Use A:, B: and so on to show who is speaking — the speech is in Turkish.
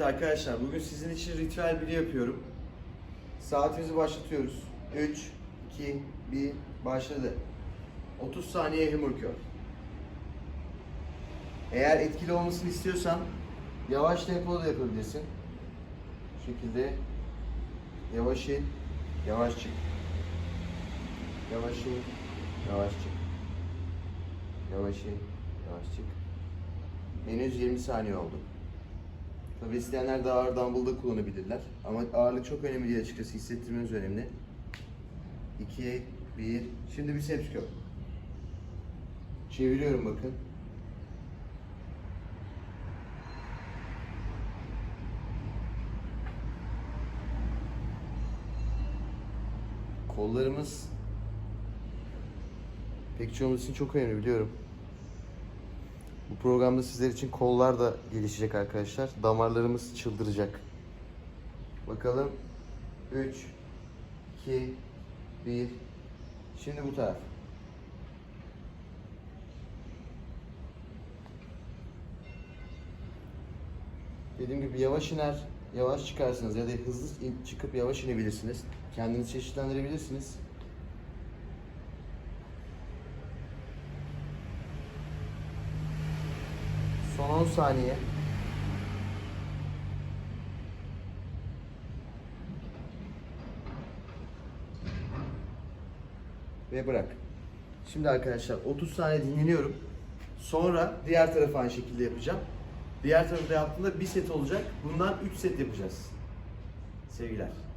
A: Arkadaşlar bugün sizin için ritüel biri yapıyorum. Saatimizi başlatıyoruz. 3, 2, 1, başladı. 30 saniye hammer curl. Eğer etkili olmasını istiyorsan yavaş tempoda da yapabilirsin. Bu şekilde yavaş in, yavaş çık. Yavaş in, yavaş çık. Yavaş in, yavaş çık. Henüz 20 saniye oldu. Tabi isteyenler daha ağır dumbbell'da kullanabilirler. Ama ağırlık çok önemli değil açıkçası. Hissettirmeniz önemli. 2, 1. Şimdi biceps curl. Çeviriyorum bakın. Kollarımız pek çoğumuz için çok önemli biliyorum. Bu programda sizler için kollar da gelişecek arkadaşlar. Damarlarımız çıldıracak. Bakalım. 3 2 1 Şimdi bu taraf. Dediğim gibi yavaş iner, yavaş çıkarsınız ya da hızlı çıkıp yavaş inebilirsiniz. Kendinizi çeşitlendirebilirsiniz. Son 10 saniye. Ve bırak. Şimdi arkadaşlar 30 saniye dinleniyorum. Sonra diğer tarafı aynı şekilde yapacağım. Diğer tarafı da yaptığımda bir set olacak. Bundan 3 set yapacağız. Sevgiler.